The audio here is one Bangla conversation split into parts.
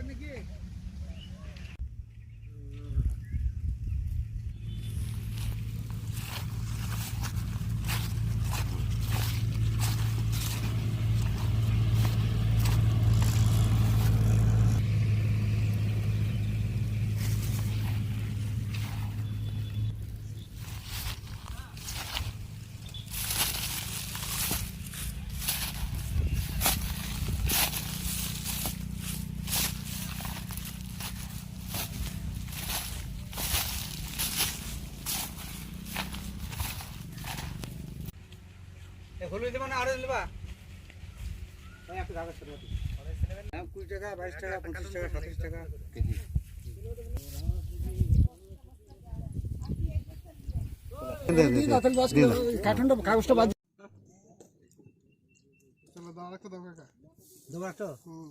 নাকি হলুদ দেবো না আরো নেবা কুড়ি টাকা বাইশ টাকা পঁচিশ টাকা সাতাশ টাকা কেজি কার্টুনটা কাগজটা বাদ দেবো একটা দেখো দেখো দেখো হুম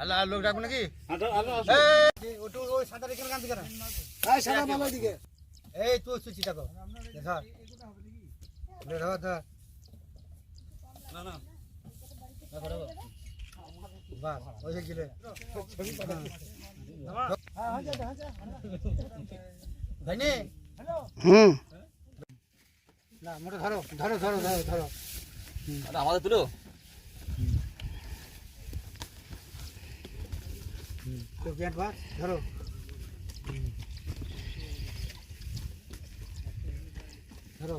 আল্লাহ আর লোক ডাকবো নাকি? ওটু ওই সাঁতার এখানে কান থেকে না সাদা মালার দিকে এই তুই সুচি দেখো। ধর ধর ধর না না। দেখো দেখো। বাস ওই গিলে। ভাইনি? হুম। না মোটা ধরো ধরো ধরো ধরো ধরো। আমাদের তুলো? তো গেট বাস ধরো। ধরো।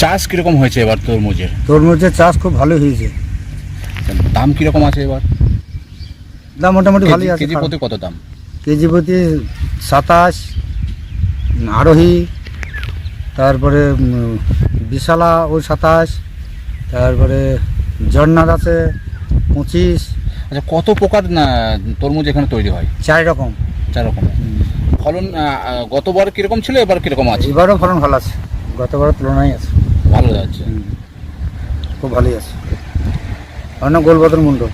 চাষ কীরকম হয়েছে এবার তরমুজের? তরমুজের চাষ খুব ভালো হয়েছে। দাম কীরকম আছে এবার? দাম মোটামুটি ভালোই আছে কেজি প্রতি কত দাম? কেজি প্রতি সাতাশ আরোহী তারপরে বিশালা ওই সাতাশ তারপরে জর্নার আছে পঁচিশ। আচ্ছা কত প্রকার তরমুজ এখানে তৈরি হয়? চার রকম। চার রকম। ফলন গতবার কীরকম ছিল এবার কীরকম আছে? এবারও ফলন ভালো আছে। গতবারের তুলনায় আছে। ভালো আছে। খুব ভালোই আছে। আমার নাম গোলবদর মুন্ডল